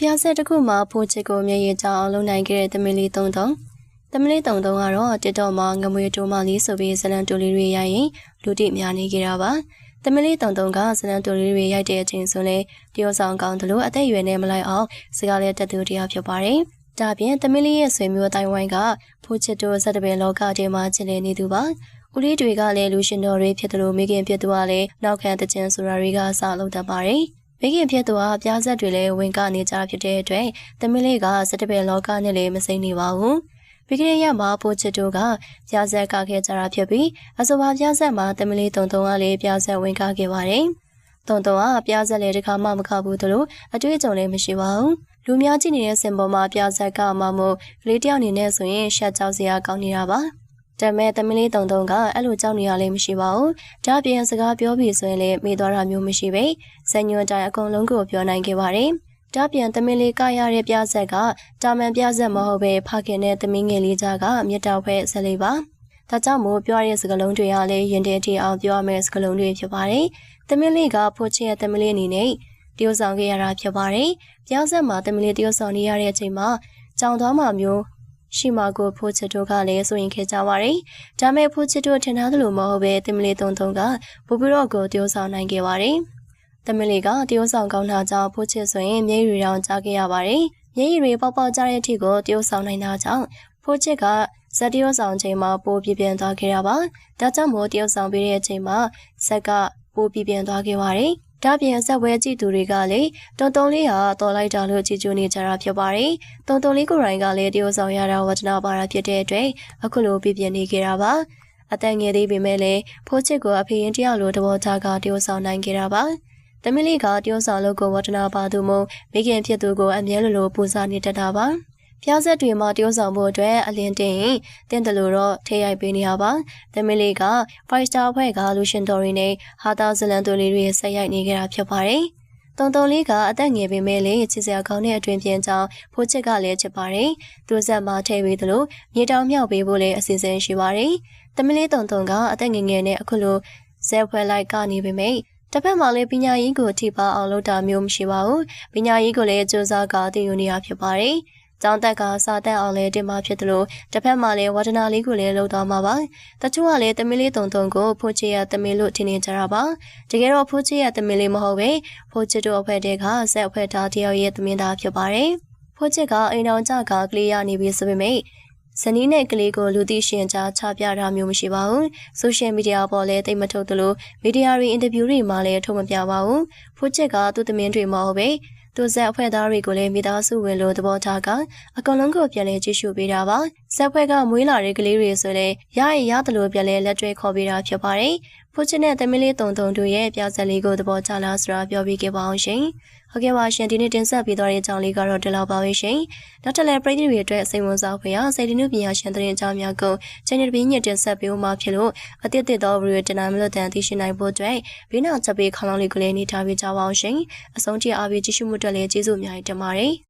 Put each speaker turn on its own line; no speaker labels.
ပြားဆက်တစ်ခုမှာဖိုးချစ်ကိုမျက်ရည်ကြောင်အောင်လုပ်နိုင်ခဲ့တဲ့သမီးလေးသုံးသုံးသမီးလေးသုံးသုံးကတော့တစ်တော့မှာငမွေတိုးမလေးဆိုပြီးဇလန်တူလေးတွေရိုက်ရင်လူတိများနေကြတာပါသမီးလေးသုံးသုံးကဇလန်တူလေးတွေရိုက်တဲ့အချိန်ဆိုလဲတယောဆောင်ကောင်းတယ်လို့အသက်အရွယ်နဲ့မလိုက်အောင်စကားလေးတက်သူတရားဖြစ်ပါတယ်ဒါပြင်သမီးလေးရဲ့ဆွေမျိုးတိုင်းဝိုင်းကဖိုးချစ်တို့ဇက်တပင်လောကထဲမှာချစ်လည်နေသူပါဦးလေးတွေကလည်းလူရှင်တော်တွေဖြစ်တယ်လို့မိခင်ဖြစ်သူကလည်းနောက်ခံတကျင်ဆိုတာတွေကစလုပ်တတ်ပါတယ် မိခင်ဖြစ်သူကပြားဆက်တွေလည်းဝင်ကနေကြဖြစ်တဲ့အတွက်သမီးလေးကဇက်တပင်လောကနဲ့လည်းမစိမ့်နေပါဘူးပြီးခဲ့တဲ့ရက်မှာဖိုးချစ်တို့ကပြားဆက်ကခဲ့ကြတာဖြစ်ပြီးအဆိုပါပြားဆက်မှာသမီးလေးတုံတုံကလည်းပြားဆက်ဝင်ကားခဲ့ပါတယ်တုံတုံကပြားဆက်လည်းတစ်ခါမှမခောက်ဘူးတို့အတွေ့အကြုံလည်းမရှိပါဘူးလူများကြည့်နေတဲ့စင်ပေါ်မှာပြဆက်ကမှမို့ကလေးတယောက်အနေနဲ့ဆိုရင်ရှက်ကြောက်စရာကောင်းနေတာပါ။ ဒါမဲ့သမီးလေးတုံတုံကအဲ့လိုကြောက်နေရလည်းမရှိပါဘူး။ဒါပြင်စကားပြောပြီးဆိုရင်လည်းမေ့သွားတာမျိုးမရှိပဲ။ဇညွန်တိုင်အကုန်လုံးကိုပြောနိုင်ခဲ့ပါတယ်။ဒါပြန်သမီးလေးကရတဲ့ပြဆက်ကတာမန်ပြဆက်မဟုတ်ပဲဖခင်နဲ့သမီးငယ်လေးကြားကမြတ်တော်ဖဲဆက်လေးပါ။ဒါကြောင့်မို့ပြောရတဲ့စကားလုံးတွေကလည်းရင်တဲတီအောင်ပြောရမယ့်စကားလုံးတွေဖြစ်ပါတယ်။သမီးလေးကဖိုးချင်ရဲ့သမီးလေးအနေနဲ့တရုတ်ဆောင်ခဲ့ရတာဖြစ်ပါတယ်။ပြောင်းဆက်မှာတမီလေးတရုတ်ဆောင်နေရတဲ့အချိန်မှာကြောင်သွားမှမျိုး ရှိမာကိုဖိုးချစ်တို့ကလည်းဆိုရင်ခဲ့ကြပါတယ်။ဒါမဲ့ဖိုးချစ်တို့ထင်ထားသလိုမဟုတ်ပဲတမီလေးတုံတုံကဘူပူတော့ကိုတရုတ်ဆောင်နိုင်ခဲ့ပါတယ်။တမီလေးကတရုတ်ဆောင်ကောင်းတာကြောင့်ဖိုးချစ်ဆိုရင်မျက်ရည်ရောင်ကြားခဲ့ရပါတယ်။မျက်ရည်တွေပေါက်ပေါက်ကြားတဲ့အထိကိုတရုတ်ဆောင်နိုင်တာကြောင့်ဖိုးချစ်ကဇက်တရုတ်ဆောင်ချိန်မှာပိုးပြပြင်းသွားခဲ့တာပါ။ဒါကြောင့်မို့တရုတ်ဆောင်ပြီးတဲ့အချိန်မှာဇက်ကပိုးပြပြင်းသွားခဲ့ပါတယ်။ ဒါပြင်ဆက်ဝဲကြည့်သူတွေကလည်းတုံတုံလေးဟာတော်လိုက်တာလို့ကြည်ကျူနေကြတာဖြစ်ပါတယ်။တုံတုံလေးကိုယ်တိုင်ကလည်းတရုတ်ဆောင်ရတာဝတနာပါတာဖြစ်တဲ့အတွက်အခုလိုပြပြနေကြတာပါ။အတန်ငယ်သေးပေမဲ့လည်းဖိုးချစ်ကိုအဖေရင်တယောက်လိုတဘောသားကတရုတ်ဆောင်နိုင်ကြတာပါ။တမီလေးကတရုတ်ဆောင်လို့ကိုဝတနာပါသူမို့မိခင်ဖြစ်သူကိုအမြဲလိုလိုပူဇော်နေတတ်တာပါ။ ပြားဆက်တွေမှာတရုပ်ဆောင်ဖို့အတွက်အလင်းတင်တင်းတယ်လို့တော့ထိရိုက်ပေးနေရပါ။သမီးလေးက Five Star အဖွဲ့ကလူရှင်တော်တွေနဲ့ဟာတာဇလန်တူလေးတွေဆက်ရိုက်နေကြတာဖြစ်ပါတယ်။တုံတုံလေးကအသက်ငယ်ပေမဲ့လည်းချစ်စရာကောင်းတဲ့အတွင်ပြင်ကြောင်းဖိုးချစ်ကလည်းချစ်ပါတယ်။သူဆက်မှာထည့်ပေးသလိုမြေတောင်မြောက်ပေးဖို့လည်းအစီအစဉ်ရှိပါတယ်။သမီးလေးတုံတုံကအသက်ငယ်ငယ်နဲ့အခုလိုဇက်ဖွဲလိုက်ကနေပေမဲ့တစ်ဖက်မှာလည်းပညာရေးကိုထိပါအောင်လုပ်တာမျိုးမရှိပါဘူး။ပညာရေးကိုလည်းစူးစမ်းကတည်ယူနေရဖြစ်ပါတယ်။ ကျောင်းတက်ကစာတက်အောင်လဲတင်မှာဖြစ်တယ်လို့တစ်ဖက်မှာလည်းဝါဒနာလေးကိုလည်းလုပ်သွားမှာပါတချို့ကလည်းတမီးလေးတုံတုံကိုဖိုးချေရတမီးလို့ထင်နေကြတာပါတကယ်တော့ဖိုးချေရတမီးလေးမဟုတ်ပဲဖိုးချစ်တို့အဖွဲ့တဲကဆက်အဖွဲ့သားတယောက်ရဲ့သမင်းသားဖြစ်ပါတယ်ဖိုးချစ်ကအိမ်တော်ကြကကလေးရနေပြီဆိုပေမဲ့ဇနီးနဲ့ကလေးကိုလူသိရှင်ကြားချပြတာမျိုးမရှိပါဘူး။ဆိုရှယ်မီဒီယာပေါ်လည်းတိတ်မထုတ်သလိုမီဒီယာတွေအင်တာဗျူးတွေမှာလည်းထုတ်မပြပါဘူး။ဖိုးချစ်ကသူ့သမင်းတွေမဟုတ်ပဲ သူဆက်အဖွဲ့သားတွေကိုလည်းမိသားစုဝင်လို့သဘောထားကအကောင်လုံးကိုပြန်လဲကြည့်ရှုပေးတာပါဆက်ဖွဲ့ကမွေးလာတဲ့ကလေးတွေဆိုလည်းရရင်ရတယ်လို့ပြန်လဲလက်တွဲခေါ်ပေးတာဖြစ်ပါတယ် ဖိုးချစ်နဲ့သမီးလေးတုံတုံတို့ရဲ့ပြဆက်လေးကိုသဘောချလားဆိုတာပြောပြခဲ့ပါအောင်ရှင်ဟုတ်ကဲ့ပါရှင်ဒီနေ့တင်ဆက်ပေးသွားတဲ့အကြောင်းလေးကတော့ဒီလောက်ပါပဲရှင်နောက်ထပ်လည်းပရိသတ်တွေအတွက်စိတ်ဝင်စားဖွယ်ရာစိတ်တနုပညာရှင်တဲ့ကြောင်းများကို channel ပင်းညတင်ဆက်ပေးမှာဖြစ်လို့အတိတ်တစ်သောဗီဒီယိုတင်နိုင်မလို့တန်သိရှိနိုင်ဖို့အတွက်ဘေးနောက်ချက်ပေးခေါင်းလောင်းလေးကိုလည်းနေထားပေးကြပါအောင်ရှင်အဆုံးထိအားပေးကြည့်ရှုမှုအတွက်လည်းကျေးဇူးအများကြီးတင်ပါတယ်